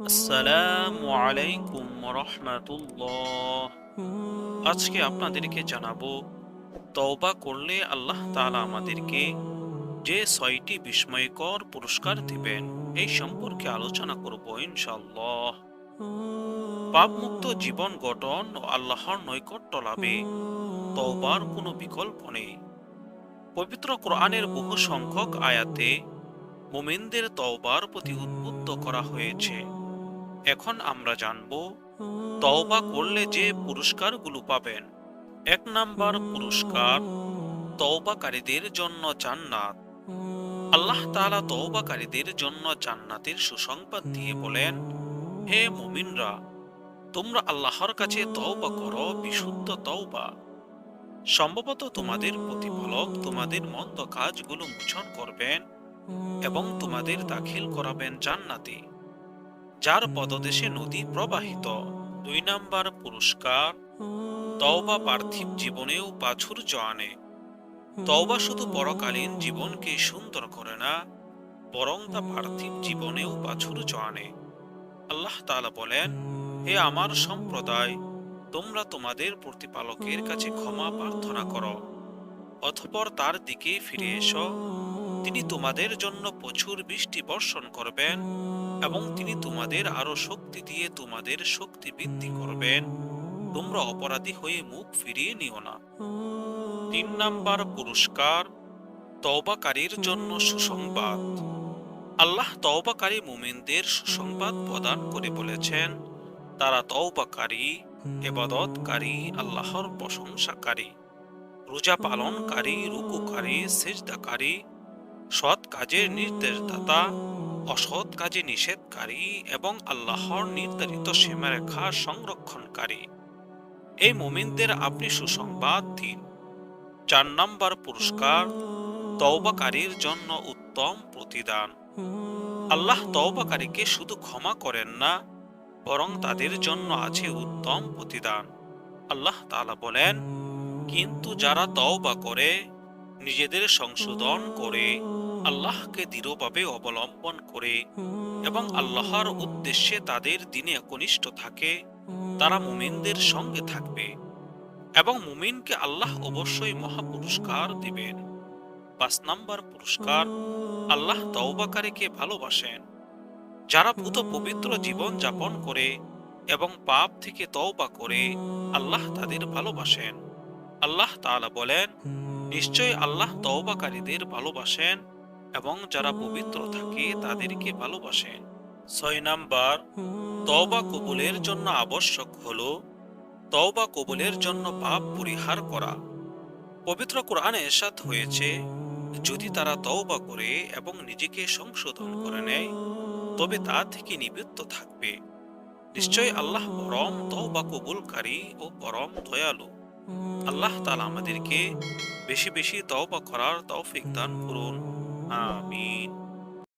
আসসালামু আলাইকুম রহমাতুল্লাহ আজকে আপনাদেরকে জানাব, তওবা করলে আল্লাহ তাআলা আমাদেরকে যে ছয়টি বিস্ময়কর পুরস্কার দিবেন, এই সম্পর্কে আলোচনা করব ইনশাআল্লাহ। পাপমুক্ত জীবন গঠন ও আল্লাহর নৈকট্য লাভে তওবার কোনো বিকল্প নেই। পবিত্র কোরআনের বহু সংখ্যক আয়াতে মোমেনদের তওবার প্রতি উদ্বুদ্ধ করা হয়েছে। এখন আমরা জানব, তওবা করলে যে পুরস্কারগুলো পাবেন। এক নাম্বার পুরস্কার, তওবাকারীদের জন্য জান্নাত। আল্লাহ তাআলা তওবাকারীদের জন্য জান্নাতের সুসংবাদ দিয়ে বলেন, হে মুমিনরা, তোমরা আল্লাহর কাছে তওবা করো, বিশুদ্ধ তওবা। সম্ভবত তোমাদের প্রতিফলক তোমাদের মন্দ কাজগুলো মোচন করবেন এবং তোমাদের দাখিল করাবেন জান্নাতে। যার পদদেশে নদী প্রবাহিত। দুই নাম্বার পুরস্কার, তওবা পার্থিব জীবনেও প্রাচুর্য আনে তওবা শুধু পরকালীন জীবনকে সুন্দর করে না, বরং তা পার্থিব জীবনেও প্রাচুর্য আনে আল্লাহ তাআলা বলেন, হে আমার সম্প্রদায়, তোমরা তোমাদের প্রতিপালকের কাছে ক্ষমা প্রার্থনা করো। অথপর তার দিকে ফিরে এসো। তিনি তোমাদের জন্য প্রচুর বৃষ্টি বর্ষণ করবেন এবং তিনি তোমাদের আরও শক্তি দিয়ে তোমাদের শক্তি বৃদ্ধি করবেন। তোমরা অপরাধী হয়ে মুখ ফিরিয়ে নিও না। তিন নাম্বার পুরস্কার, তওবাকারীর জন্য সুসংবাদ। আল্লাহ তওবাকারী মুমিনদের সুসংবাদ প্রদান করে বলেছেন, তারা তওবাকারী এবাদতকারী আল্লাহর প্রশংসাকারী। রোজা পালনকারী, রুকুকারী, সেজদাকারী সৎ কাজের নির্দেশদাতা, অসৎ কাজে নিষেধকারী এবং আল্লাহর নির্ধারিত সীমারেখা সংরক্ষণকারী। এই মুমিনদের আপনি সুসংবাদ দিন। চার নম্বর পুরস্কার, তওবাকারীর জন্য উত্তম প্রতিদান। আল্লাহ তওবাকারীকে শুধু ক্ষমা করেন না, বরং তাদের জন্য আছে উত্তম প্রতিদান। আল্লাহ তাআলা বলেন, কিন্তু যারা তওবা করে, নিজেদের সংশোধন করে আল্লাহকে দৃঢ়ভাবে অবলম্বন করে এবং আল্লাহর উদ্দেশ্যে তাদের দিনে একনিষ্ঠ থাকে, তারা মুমিনদের সঙ্গে থাকবে এবং মুমিনকে আল্লাহ অবশ্যই মহা পুরস্কার দিবেন। পাঁচ নাম্বার পুরস্কার, আল্লাহ তওবাকারীকে ভালোবাসেন, যারা ভূত পবিত্র জীবন যাপন করে এবং পাপ থেকে তওবা করে আল্লাহ তাদের ভালোবাসেন। আল্লাহ তাআলা বলেন নিশ্চয় আল্লাহ তওবাকারীদের ভালোবাসেন এবং যারা পবিত্র থাকে তাদেরকে ভালোবাসেন ছয় নাম্বার তওবা কবুলের জন্য আবশ্যক হলো তওবা কবুলের জন্য পাপ পরিহার করা। পবিত্র কোরআনে এরশাদ হয়েছে যদি তারা তওবা করে এবং নিজেকে সংশোধন করে নেয় তবে তা থেকে নিবৃত্ত থাকবে। নিশ্চয় আল্লাহ পরম তওবা কবুলকারী ও পরম দয়ালু। আল্লাহ তালা আমাদেরকে বেশি বেশি তওবা করার তৌফিক দান করুন। আমিন